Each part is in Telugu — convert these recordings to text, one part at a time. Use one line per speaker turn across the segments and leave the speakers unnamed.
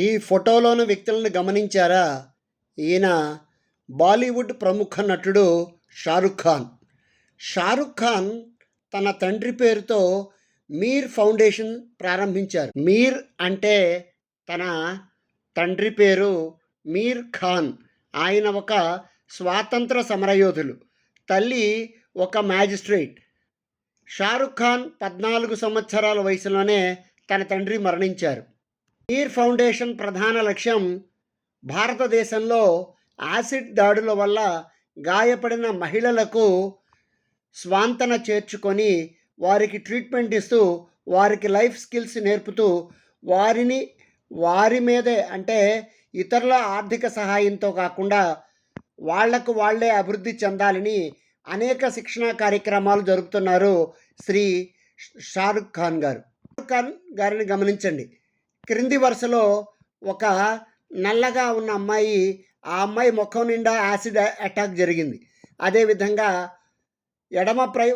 ఈ ఫోటోలోని వ్యక్తులను గమనించారా? ఈయన బాలీవుడ్ ప్రముఖ నటుడు షారుఖ్ ఖాన్. షారుఖ్ ఖాన్ తన తండ్రి పేరుతో మీర్ ఫౌండేషన్ ప్రారంభించారు. మీర్ అంటే తన తండ్రి పేరు మీర్ ఖాన్. ఆయన ఒక స్వాతంత్ర సమరయోధులు తల్లి ఒక మ్యాజిస్ట్రేట్. షారుఖ్ ఖాన్ పద్నాలుగు సంవత్సరాల వయసులోనే తన తండ్రి మరణించారు. మీర్ ఫౌండేషన్ ప్రధాన లక్ష్యం భారతదేశంలో యాసిడ్ దాడుల వల్ల గాయపడిన మహిళలకు స్వాంతన చేర్చుకొని వారికి ట్రీట్మెంట్ ఇస్తూ వారికి లైఫ్ స్కిల్స్ నేర్పుతూ వారిని వారి మీదే అంటే ఇతరుల ఆర్థిక సహాయంతో కాకుండా వాళ్ళకు వాళ్ళే అభివృద్ధి చెందాలని అనేక శిక్షణా కార్యక్రమాలు జరుపుతున్నారు శ్రీ షారుఖ్ ఖాన్ గారు. షారుఖ్ ఖాన్ గారిని గమనించండి. క్రింది వరుసలో ఒక నల్లగా ఉన్న అమ్మాయి ఆ అమ్మాయి ముఖం నిండా యాసిడ్ అటాక్ జరిగింది. అదేవిధంగా ఎడమ ప్రై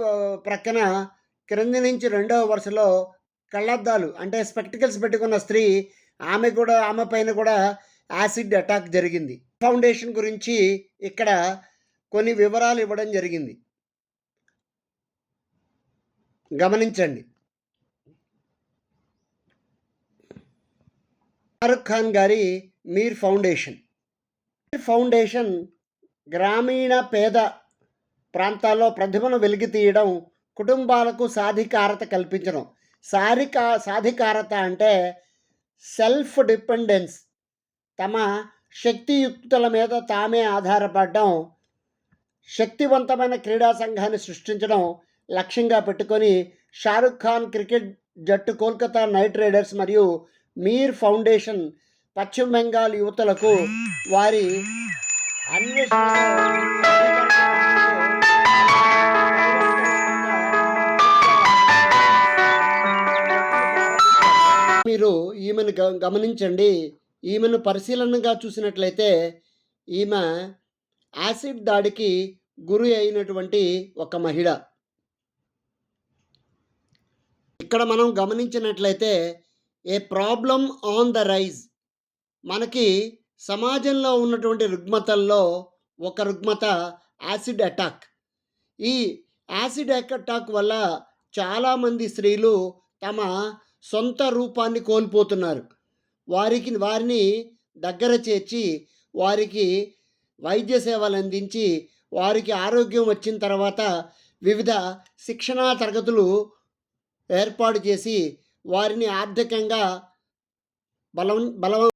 ప్రక్కన క్రింది నుంచి రెండవ వరుసలో కళ్ళద్దాలు అంటే స్పెక్టికల్స్ పెట్టుకున్న స్త్రీ ఆమె కూడా ఆమె పైన కూడా యాసిడ్ అటాక్ జరిగింది. ఫౌండేషన్ గురించి ఇక్కడ కొన్ని వివరాలు ఇవ్వడం జరిగింది. గమనించండి. షారుఖ్ ఖాన్ గారి మీర్ ఫౌండేషన్. మీర్ ఫౌండేషన్ గ్రామీణ పేద ప్రాంతాల్లో ప్రతిభను వెలికి తీయడం కుటుంబాలకు సాధికారత కల్పించడం. సారికా సాధికారత అంటే సెల్ఫ్ డిపెండెన్స్ తమ శక్తియుక్తుల మీద తామే ఆధారపడడం శక్తివంతమైన క్రీడా సంఘాన్ని సృష్టించడం లక్ష్యంగా పెట్టుకొని షారుఖ్ ఖాన్ క్రికెట్ జట్టు కోల్కతా నైట్ రైడర్స్ మరియు మీర్ ఫౌండేషన్ పశ్చిమ బెంగాల్ యువతలకు వారి అన్వేషణ మీరు ఈమెను గ గమనించండి. ఈమెను పరిశీలనగా చూసినట్లయితే ఈమె యాసిడ్ దాడికి గురి అయినటువంటి ఒక మహిళ. ఇక్కడ మనం గమనించినట్లయితే a problem on the rise. మనకి సమాజంలో ఉన్నటువంటి రుగ్మతల్లో ఒక రుగ్మత యాసిడ్ అటాక్. ఈ యాసిడ్ అటాక్ వల్ల చాలామంది స్త్రీలు తమ సొంత రూపాన్ని కోల్పోతున్నారు. వారికి వారిని దగ్గర చేర్చి వారికి వైద్య సేవలు అందించి వారికి ఆరోగ్యం వచ్చిన తర్వాత వివిధ శిక్షణా తరగతులు ఏర్పాటు చేసి వారిని ఆర్థికంగా బలం బలం